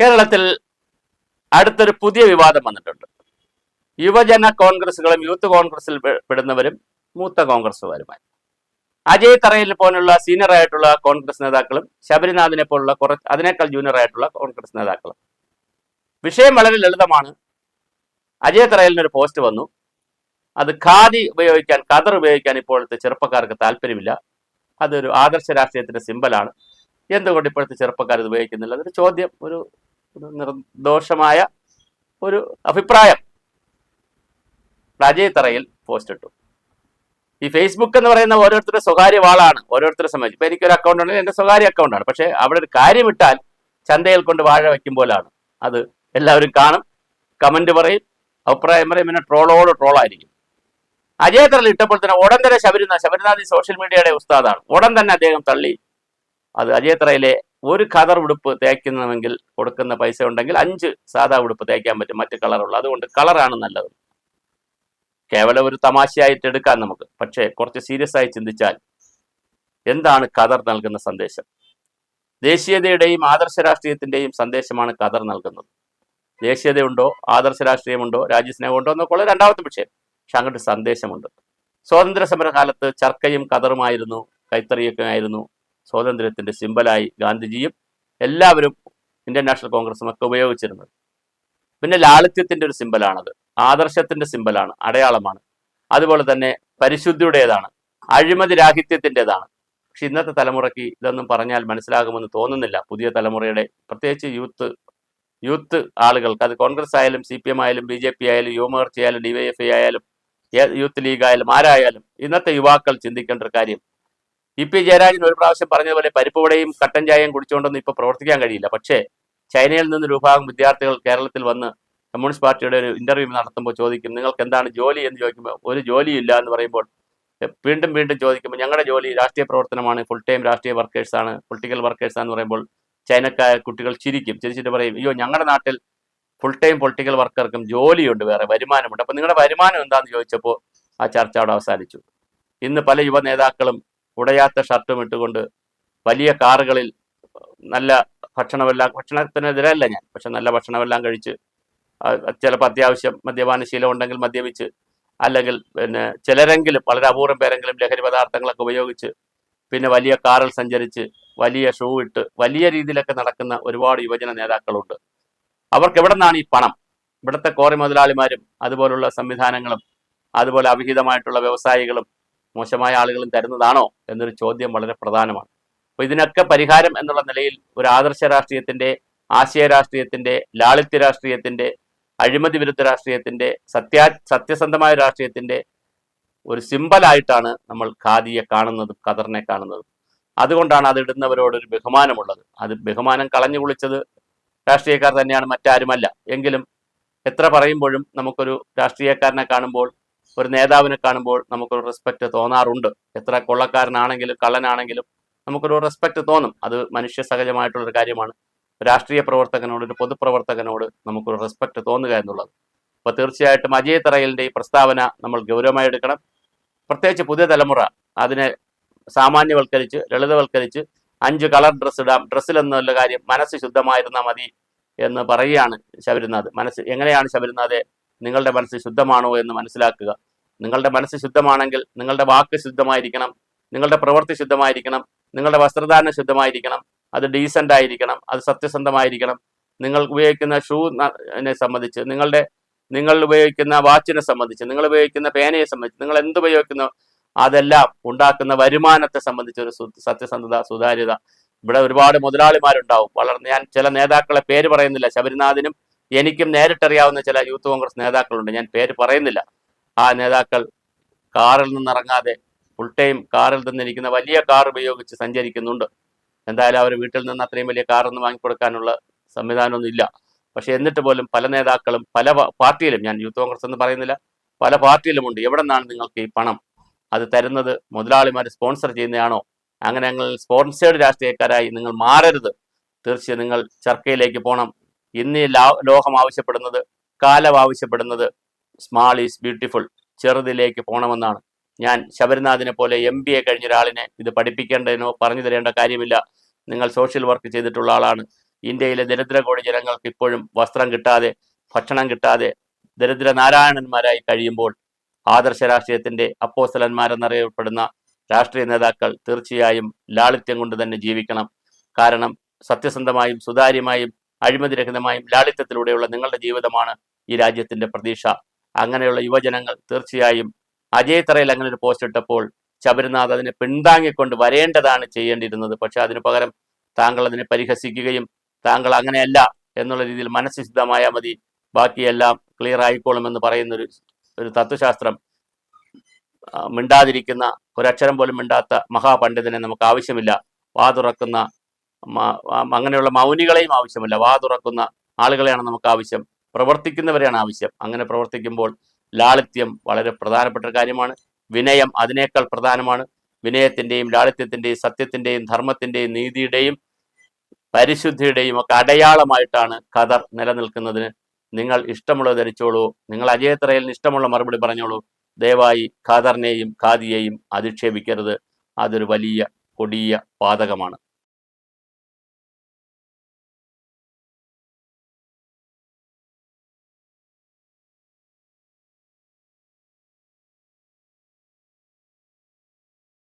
കേരളത്തിൽ അടുത്തൊരു പുതിയ വിവാദം വന്നിട്ടുണ്ട്. യുവജന കോൺഗ്രസുകളും യൂത്ത് കോൺഗ്രസിൽ പെടുന്നവരും മൂത്ത കോൺഗ്രസുകാരുമായി അജയ് തറയിൽ പോലുള്ള സീനിയർ ആയിട്ടുള്ള കോൺഗ്രസ് നേതാക്കളും ശബരിനാഥിനെ പോലുള്ള കുറച്ച് അതിനേക്കാൾ ജൂനിയർ ആയിട്ടുള്ള കോൺഗ്രസ് നേതാക്കളും. വിഷയം വളരെ ലളിതമാണ്. അജയ് തറയലിനൊരു പോസ്റ്റ് വന്നു. അത് ഖാദി ഉപയോഗിക്കാൻ കതർ ഉപയോഗിക്കാൻ ഇപ്പോഴത്തെ ചെറുപ്പക്കാർക്ക് താല്പര്യമില്ല. അതൊരു ആദർശ രാഷ്ട്രീയത്തിന്റെ സിമ്പലാണ് എന്തുകൊണ്ട് ഇപ്പോഴത്തെ ചെറുപ്പക്കാർ ഇത് ഉപയോഗിക്കുന്നില്ല? അതൊരു ചോദ്യം ഒരു ഒരു നിർദോഷമായ ഒരു അഭിപ്രായം. അജയ് പോസ്റ്റ് ഇട്ടു. ഈ ഫേസ്ബുക്ക് എന്ന് പറയുന്ന ഓരോരുത്തരുടെ സ്വകാര്യ വാളാണ് ഓരോരുത്തരെ സംബന്ധിച്ച്. ഇപ്പൊ എനിക്കൊരു അക്കൗണ്ട് ഉണ്ടെങ്കിൽ എന്റെ സ്വകാര്യ അക്കൗണ്ടാണ് പക്ഷെ അവിടെ ഒരു കാര്യം ഇട്ടാൽ ചന്തയിൽ കൊണ്ട് വാഴ വയ്ക്കുമ്പോഴാണ് അത് എല്ലാവരും കാണും കമന്റ് പറയും അഭിപ്രായം പറയും പിന്നെ ട്രോളോട് ട്രോളായിരിക്കും അജയ് തറയിൽ ഇട്ടപ്പോൾ തന്നെ ഉടൻ തന്നെ ശബരിനാഥ് ശബരിനാഥ് സോഷ്യൽ മീഡിയയുടെ ഉസ്താദാണ്. ഉടൻ തന്നെ അദ്ദേഹം തള്ളി. അത് അജയ് തറയിലെ ഒരു ഖദർ ഉടുപ്പ് തേക്കുന്നതെങ്കിൽ കൊടുക്കുന്ന പൈസ ഉണ്ടെങ്കിൽ അഞ്ച് സാധാ ഉടുപ്പ് തേക്കാൻ പറ്റും മറ്റ് കളറുള്ള അതുകൊണ്ട് കളറാണ് നല്ലത്. കേവലം ഒരു തമാശയായിട്ട് എടുക്കാം നമുക്ക്. പക്ഷേ കുറച്ച് സീരിയസ് ആയി ചിന്തിച്ചാൽ എന്താണ് ഖദർ നൽകുന്ന സന്ദേശം? ദേശീയതയുടെയും ആദർശ രാഷ്ട്രീയത്തിന്റെയും സന്ദേശമാണ് ഖദർ നൽകുന്നത്. ദേശീയതയുണ്ടോ ആദർശ രാഷ്ട്രീയമുണ്ടോ രാജ്യസ്നേഹമുണ്ടോ എന്നൊക്കെ ഉള്ള രണ്ടാമത്തെ വിഷയം. പക്ഷെ അങ്ങോട്ട് സന്ദേശമുണ്ട്. സ്വാതന്ത്ര്യ സമരകാലത്ത് ചർക്കയും കതറുമായിരുന്നു കൈത്തറിയൊക്കെ ആയിരുന്നു. സ്വാതന്ത്ര്യത്തിന്റെ സിമ്പലായി ഗാന്ധിജിയും എല്ലാവരും ഇന്ത്യൻ നാഷണൽ കോൺഗ്രസും ഒക്കെ ഉപയോഗിച്ചിരുന്നത്. പിന്നെ ലാളിത്യത്തിന്റെ ഒരു സിമ്പലാണത് ആദർശത്തിന്റെ സിമ്പലാണ് അടയാളമാണ്. അതുപോലെ തന്നെ പരിശുദ്ധിയുടേതാണ് അഴിമതി രാഹിത്യത്തിന്റെതാണ്. പക്ഷെ ഇന്നത്തെ തലമുറയ്ക്ക് ഇതൊന്നും പറഞ്ഞാൽ മനസ്സിലാകുമെന്ന് തോന്നുന്നില്ല. പുതിയ തലമുറയുടെ പ്രത്യേകിച്ച് യൂത്ത് യൂത്ത് ആളുകൾക്ക്. അത് കോൺഗ്രസ് ആയാലും സി പി എം ആയാലും ബി ജെ പി ആയാലും യുവമോർച്ച ആയാലും ഐ ആയാലും യൂത്ത് ലീഗ് ആയാലും ആരായാലും ഇന്നത്തെ യുവാക്കൾ ചിന്തിക്കേണ്ട ഒരു കാര്യം ഇ പി ജയരാജൻ ഒരു പ്രാവശ്യം പറഞ്ഞതുപോലെ പരിപ്പുവടയും കട്ടൻ ചായയും കുടിച്ചുകൊണ്ടൊന്നും ഇപ്പോൾ പ്രവർത്തിക്കാൻ കഴിയില്ല. പക്ഷേ ചൈനയിൽ നിന്ന് ഒരു വിഭാഗം വിദ്യാർത്ഥികൾ കേരളത്തിൽ വന്ന് കമ്മ്യൂണിസ്റ്റ് പാർട്ടിയുടെ ഒരു ഇന്റർവ്യൂ നടത്തുമ്പോൾ ചോദിക്കും നിങ്ങൾക്ക് എന്താണ് ജോലി? എന്ന് ചോദിക്കുമ്പോൾ ഒരു ജോലിയില്ല എന്ന് പറയുമ്പോൾ വീണ്ടും വീണ്ടും ചോദിക്കുമ്പോൾ ഞങ്ങളുടെ ജോലി രാഷ്ട്രീയ പ്രവർത്തനമാണ് ഫുൾ ടൈം രാഷ്ട്രീയ വർക്കേഴ്സാണ് പൊളിറ്റിക്കൽ വർക്കേഴ്സ് എന്ന് പറയുമ്പോൾ ചൈനക്കാർ കുട്ടികൾ ചിരിക്കും. ചിരിച്ചിട്ട് പറയും അയ്യോ ഞങ്ങളുടെ നാട്ടിൽ ഫുൾ ടൈം പൊളിറ്റിക്കൽ വർക്കർക്കും ജോലിയുണ്ട് വേറെ വരുമാനമുണ്ട്. അപ്പം നിങ്ങളുടെ വരുമാനം എന്താണെന്ന് ചോദിച്ചപ്പോൾ ആ ചർച്ച അവിടെ അവസാനിച്ചു. ഇന്ന് പല യുവ നേതാക്കളും ഉടയാത്ത ഷർട്ടും ഇട്ടുകൊണ്ട് വലിയ കാറുകളിൽ നല്ല ഭക്ഷണമെല്ലാം ഭക്ഷണത്തിനെതിരല്ല ഞാൻ. പക്ഷെ നല്ല ഭക്ഷണമെല്ലാം കഴിച്ച് ചിലപ്പോൾ അത്യാവശ്യം മദ്യപാന ശീലം ഉണ്ടെങ്കിൽ മദ്യപിച്ച് അല്ലെങ്കിൽ പിന്നെ ചിലരെങ്കിലും വളരെ അപൂർവം പേരെങ്കിലും ലഹരി പദാർത്ഥങ്ങളൊക്കെ ഉപയോഗിച്ച് പിന്നെ വലിയ കാറിൽ സഞ്ചരിച്ച് വലിയ ഷൂ ഇട്ട് വലിയ രീതിയിലൊക്കെ നടക്കുന്ന ഒരുപാട് യുവജന നേതാക്കളുണ്ട്. അവർക്ക് എവിടെ നിന്നാണ് ഈ പണം? ഇവിടുത്തെ കോറി മുതലാളിമാരും അതുപോലുള്ള സംവിധാനങ്ങളും അതുപോലെ അവിഹിതമായിട്ടുള്ള വ്യവസായികളും മോശമായ ആളുകളും തരുന്നതാണോ എന്നൊരു ചോദ്യം വളരെ പ്രധാനമാണ്. അപ്പൊ ഇതിനൊക്കെ പരിഹാരം എന്നുള്ള നിലയിൽ ഒരു ആദർശ രാഷ്ട്രീയത്തിന്റെ ആശയ രാഷ്ട്രീയത്തിന്റെ ലാളിത്യ രാഷ്ട്രീയത്തിന്റെ അഴിമതി വിരുദ്ധ രാഷ്ട്രീയത്തിന്റെ സത്യാ സത്യസന്ധമായ രാഷ്ട്രീയത്തിന്റെ ഒരു സിമ്പലായിട്ടാണ് നമ്മൾ ഖാദിയെ കാണുന്നതും ഖദറിനെ കാണുന്നതും. അതുകൊണ്ടാണ് അതിടുന്നവരോട് ഒരു ബഹുമാനമുള്ളത്. അത് ബഹുമാനം കളഞ്ഞു കുളിച്ചത് രാഷ്ട്രീയക്കാർ തന്നെയാണ് മറ്റാരുമല്ല. എങ്കിലും എത്ര പറയുമ്പോഴും നമുക്കൊരു രാഷ്ട്രീയക്കാരനെ കാണുമ്പോൾ ഒരു നേതാവിനെ കാണുമ്പോൾ നമുക്കൊരു റെസ്പെക്ട് തോന്നാറുണ്ട്. എത്ര കൊള്ളക്കാരനാണെങ്കിലും കള്ളനാണെങ്കിലും നമുക്കൊരു റെസ്പെക്ട് തോന്നും. അത് മനുഷ്യ സഹജമായിട്ടുള്ളൊരു കാര്യമാണ്. രാഷ്ട്രീയ പ്രവർത്തകനോട് ഒരു പൊതുപ്രവർത്തകനോട് നമുക്കൊരു റെസ്പെക്ട് തോന്നുക എന്നുള്ളത്. അപ്പോൾ തീർച്ചയായിട്ടും അജയ് തറയലിന്റെ ഈ പ്രസ്താവന നമ്മൾ ഗൗരവമായി എടുക്കണം. പ്രത്യേകിച്ച് പുതിയ തലമുറ അതിനെ സാമാന്യവൽക്കരിച്ച് ലളിതവൽക്കരിച്ച് അഞ്ച് കളർ ഡ്രസ്സ് ഇടാം. ഡ്രസ്സിൽ എന്നുള്ള കാര്യം മനസ്സ് ശുദ്ധമായിരുന്നാൽ മതി എന്ന് പറയുകയാണ് ശബരിനാഥ്. മനസ്സ് എങ്ങനെയാണ് ശബരിനാഥെ നിങ്ങളുടെ മനസ്സ് ശുദ്ധമാണോ എന്ന് മനസ്സിലാക്കുക. നിങ്ങളുടെ മനസ്സ് ശുദ്ധമാണെങ്കിൽ നിങ്ങളുടെ വാക്ക് ശുദ്ധമായിരിക്കണം. നിങ്ങളുടെ പ്രവൃത്തി ശുദ്ധമായിരിക്കണം. നിങ്ങളുടെ വസ്ത്രധാരണം ശുദ്ധമായിരിക്കണം. അത് ഡീസന്റ് ആയിരിക്കണം. അത് സത്യസന്ധമായിരിക്കണം. നിങ്ങൾ ഉപയോഗിക്കുന്ന ഷൂനെ സംബന്ധിച്ച് നിങ്ങളുടെ നിങ്ങൾ ഉപയോഗിക്കുന്ന വാച്ചിനെ സംബന്ധിച്ച് നിങ്ങൾ ഉപയോഗിക്കുന്ന പേനയെ സംബന്ധിച്ച് നിങ്ങൾ എന്ത് ഉപയോഗിക്കുന്നു അതെല്ലാം ഉണ്ടാക്കുന്ന വരുമാനത്തെ സംബന്ധിച്ച് ഒരു സത്യസന്ധത സുതാര്യത. ഇവിടെ ഒരുപാട് മുതലാളിമാരുണ്ടാവും. വളർന്ന് ഞാൻ ചില നേതാക്കളെ പേര് പറയുന്നില്ല. ശബരിനാഥിനും എനിക്കും നേരിട്ടറിയാവുന്ന ചില യൂത്ത് കോൺഗ്രസ് നേതാക്കളുണ്ട്. ഞാൻ പേര് പറയുന്നില്ല. ആ നേതാക്കൾ കാറിൽ നിന്നിറങ്ങാതെ ഫുൾ ടൈം കാറിൽ നിന്നിരിക്കുന്ന വലിയ കാർ ഉപയോഗിച്ച് സഞ്ചരിക്കുന്നുണ്ട്. എന്തായാലും അവർ വീട്ടിൽ നിന്ന് അത്രയും വലിയ കാറൊന്നും വാങ്ങിക്കൊടുക്കാനുള്ള സംവിധാനമൊന്നും ഇല്ല. പക്ഷെ എന്നിട്ട് പോലും പല നേതാക്കളും പല പാർട്ടിയിലും ഞാൻ യൂത്ത് കോൺഗ്രസ് എന്ന് പറയുന്നില്ല പല പാർട്ടിയിലുമുണ്ട്. എവിടെ നിന്നാണ് നിങ്ങൾക്ക് ഈ പണം? അത് തരുന്നത് മുതലാളിമാർ സ്പോൺസർ ചെയ്യുന്നതാണോ? അങ്ങനെ ഞങ്ങൾ സ്പോൺസേഡ് രാഷ്ട്രീയക്കാരായി നിങ്ങൾ മാറരുത്. തീർച്ചയായും നിങ്ങൾ ചർക്കയിലേക്ക് പോകണം ഇന്ന് ലോഹം ആവശ്യപ്പെടുന്നത് കാലം ആവശ്യപ്പെടുന്നത് സ്മാൾ ഈസ് ബ്യൂട്ടിഫുൾ ചെറുതിലേക്ക് പോകണമെന്നാണ് ഞാൻ ശബരിനാഥിനെ പോലെ എം ബി എ കഴിഞ്ഞ ഒരാളിനെ ഇത് പഠിപ്പിക്കേണ്ടതിനോ പറഞ്ഞു തരേണ്ട കാര്യമില്ല. നിങ്ങൾ സോഷ്യൽ വർക്ക് ചെയ്തിട്ടുള്ള ആളാണ്. ഇന്ത്യയിലെ ദരിദ്ര കോടി ജനങ്ങൾക്ക് ഇപ്പോഴും വസ്ത്രം കിട്ടാതെ ഭക്ഷണം കിട്ടാതെ ദരിദ്ര നാരായണന്മാരായി കഴിയുമ്പോൾ ആദർശ രാഷ്ട്രീയത്തിന്റെ അപ്പോസ്തലന്മാരെന്നറിയപ്പെടുന്ന രാഷ്ട്രീയ നേതാക്കൾ തീർച്ചയായും ലാളിത്യം കൊണ്ട് തന്നെ ജീവിക്കണം. കാരണം സത്യസന്ധമായും സുതാര്യമായും അഴിമതിരഹിതമായും ലാളിത്യത്തിലൂടെയുള്ള നിങ്ങളുടെ ജീവിതമാണ് ഈ രാജ്യത്തിന്റെ പ്രതീക്ഷ. അങ്ങനെയുള്ള യുവജനങ്ങൾ തീർച്ചയായും അജയ് തറയിൽ അങ്ങനെ ഒരു പോസ്റ്റ് ഇട്ടപ്പോൾ ശബരിനാഥ് അതിനെ പിന്താങ്ങിക്കൊണ്ട് വരേണ്ടതാണ് ചെയ്യേണ്ടിയിരുന്നത്. പക്ഷെ അതിനു പകരം താങ്കൾ അതിനെ പരിഹസിക്കുകയും താങ്കൾ അങ്ങനെയല്ല എന്നുള്ള രീതിയിൽ മനസ്സിദ്ധമായ മതി. ബാക്കിയെല്ലാം ക്ലിയർ ആയിക്കോളുമെന്ന് പറയുന്ന ഒരു തത്വശാസ്ത്രം മിണ്ടാതിരിക്കുന്ന ഒരക്ഷരം പോലും മിണ്ടാത്ത മഹാപണ്ഡിതനെ നമുക്ക് ആവശ്യമില്ല. വാ തുറക്കുന്ന മ- ആ- അങ്ങനെയുള്ള മൗനികളെയും ആവശ്യമല്ല. വാ തുറക്കുന്ന ആളുകളെയാണ് നമുക്ക് ആവശ്യം. പ്രവർത്തിക്കുന്നവരെയാണ് ആവശ്യം. അങ്ങനെ പ്രവർത്തിക്കുമ്പോൾ ലാളിത്യം വളരെ പ്രധാനപ്പെട്ട കാര്യമാണ്. വിനയം അതിനേക്കാൾ പ്രധാനമാണ്. വിനയത്തിന്റെയും ലാളിത്യത്തിന്റെയും സത്യത്തിന്റെയും ധർമ്മത്തിന്റെയും നീതിയുടെയും പരിശുദ്ധിയുടെയും ഒക്കെ അടയാളമായിട്ടാണ് ഖദർ നിലനിൽക്കുന്നതിന്. നിങ്ങൾ ഇഷ്ടമുള്ളത് ധരിച്ചോളൂ. നിങ്ങൾ അജയത്രയിൽ ഇഷ്ടമുള്ള മറുപടി പറഞ്ഞോളൂ. ദയവായി ഖാദറിനെയും ഖാദിയെയും അധിക്ഷേപിക്കരുത്. അതൊരു വലിയ കൊടിയ പാതകമാണ്